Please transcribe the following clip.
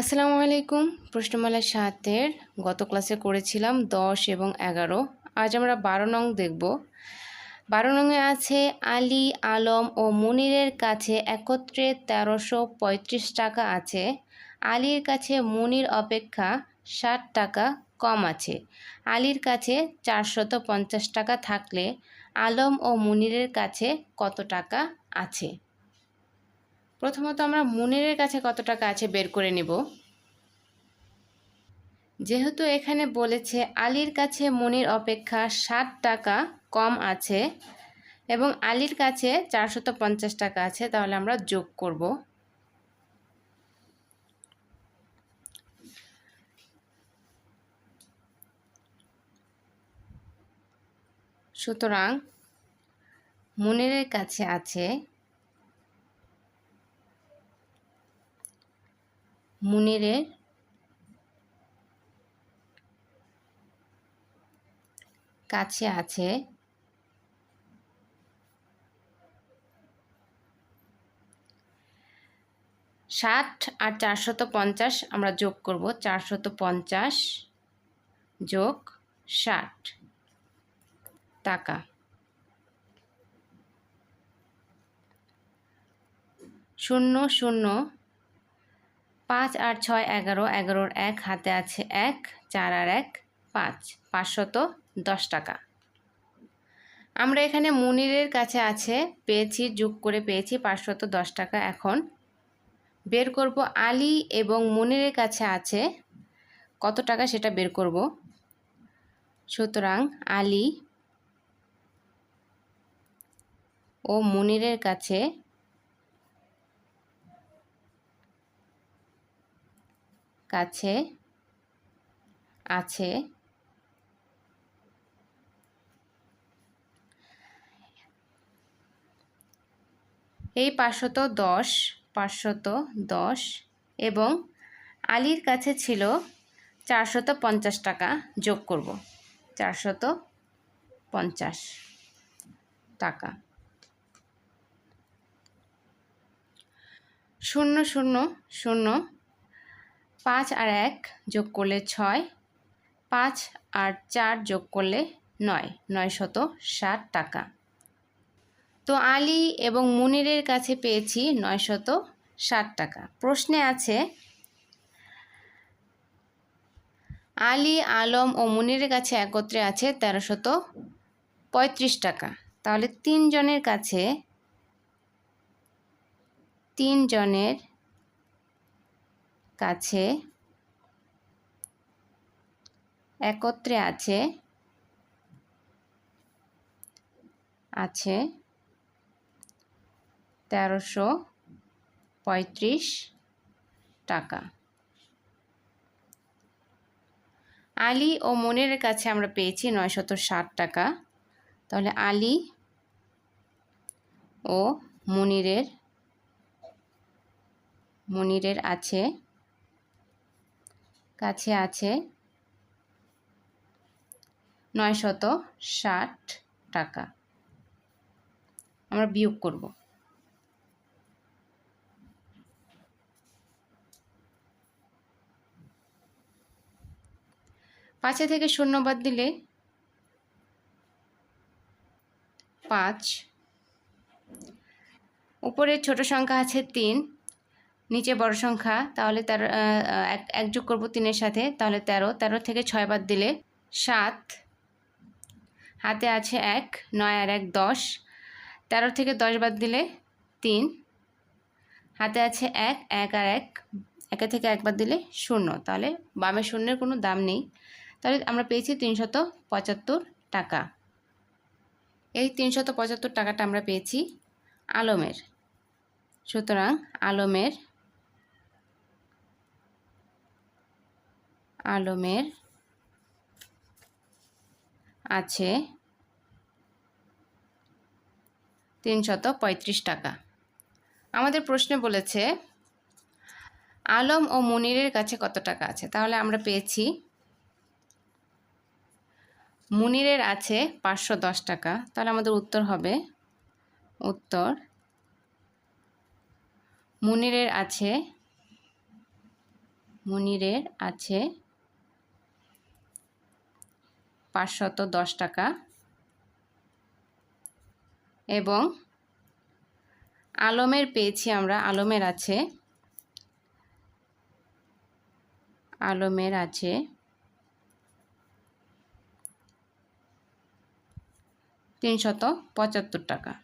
আসসালামু আলাইকুম। প্রশ্নমালা সাতের গত ক্লাসে করেছিলাম দশ এবং এগারো। আজ আমরা বারো নং দেখব। বারো নংয়ে আছে আলী, আলম ও মুনিরের কাছে একত্রে তেরোশো পঁয়ত্রিশ টাকা আছে। আলীর কাছে মনির অপেক্ষা ষাট টাকা কম আছে। আলীর কাছে চারশত পঞ্চাশ টাকা থাকলে আলম ও মুনিরের কাছে কত টাকা আছে? প্রথমত আমরা মুনিরের কাছে কত টাকা আছে বের করে নিব। যেহেতু এখানে বলেছে আলীর কাছে মুনির অপেক্ষা ষাট টাকা কম আছে এবং আলীর কাছে চারশত পঞ্চাশ টাকা আছে, তাহলে আমরা যোগ করব। সুতরাং মুনিরের কাছে আছে মুনিরের কাছে আছে। ষাট আর চারশত পঞ্চাশ আমরা যোগ করব। চারশত পঞ্চাশ যোগ ষাট টাকা। শূন্য শূন্য পাঁচ আর ছয় এগারো, এগারোর এক, হাতে আছে এক, চার আর এক, পাঁচ, পাঁচশত দশ টাকা। আমরা এখানে মুনিরের কাছে আছে, পেয়েছি, যোগ করে পেয়েছি পাঁচশত দশ টাকা। এখন বের করব আলী এবং মুনিরের কাছে আছে কত টাকা সেটা বের করব। সুতরাং আলী ও মুনিরের কাছে কাছে আছে। এই পাঁচশত দশ পাঁচশত দশ এবং আলীর কাছে ছিল চারশত পঞ্চাশ টাকা যোগ করব। চারশত পঞ্চাশ টাকা। শূন্য শূন্য শূন্য পাঁচ আর এক যোগ করলে ছয়, পাঁচ আর চার যোগ করলে নয় নয় শত ষাট টাকা। তো আলী এবং মুনিরের কাছে পেয়েছি নয় শত ষাট টাকা। প্রশ্নে আছে, আলী, আলম ও মুনিরের কাছে একত্রে আছে তেরোশত পঁয়ত্রিশ টাকা। তাহলে তিনজনের কাছে, তিনজনের কাছে একত্রে আছে আছে তেরোশো পঁয়ত্রিশ টাকা। আলী ও মনের কাছে আমরা পেয়েছি নয়শত ষাট টাকা। তাহলে আলী ও মনিরের মনিরের আছে কাছে আছে নয়শত ষাট টাকা। আমরা বিয়োগ করব। পাঁচে থেকে শূন্য বাদ দিলে পাঁচ। উপরে ছোট সংখ্যা আছে তিন। নিচে বড় সংখ্যা, তাহলে তেরো এক যোগ করব তিনের সাথে, তাহলে তেরো। তেরো থেকে ছয় বাদ দিলে সাত। হাতে আছে এক, নয় আর এক দশ। তেরো থেকে দশ বাদ দিলে তিন। হাতে আছে এক এক আর এক, একে থেকে একবার দিলে শূন্য। তাহলে বামে শূন্যের কোনো দাম নেই। তাহলে আমরা পেয়েছি তিনশত পঁচাত্তর টাকা। এই তিনশত পঁচাত্তর টাকাটা আমরা পেয়েছি আলমের। সুতরাং আলমের আলমের আছে তিনশত পঁয়ত্রিশ টাকা। আমাদের প্রশ্নে বলেছে, আলম ও মনিরের কাছে কত টাকা আছে? তাহলে আমরা পেয়েছি, মুনিরের আছে পাঁচশো দশ টাকা। তাহলে আমাদের উত্তর হবে, উত্তর, মুনিরের আছে মুনিরের আছে পাঁচশত দশ টাকা। এবং আলমের পেয়েছি আমরা আলমের আছে। আলমের আছে। তিনশত পঁচাত্তর টাকা।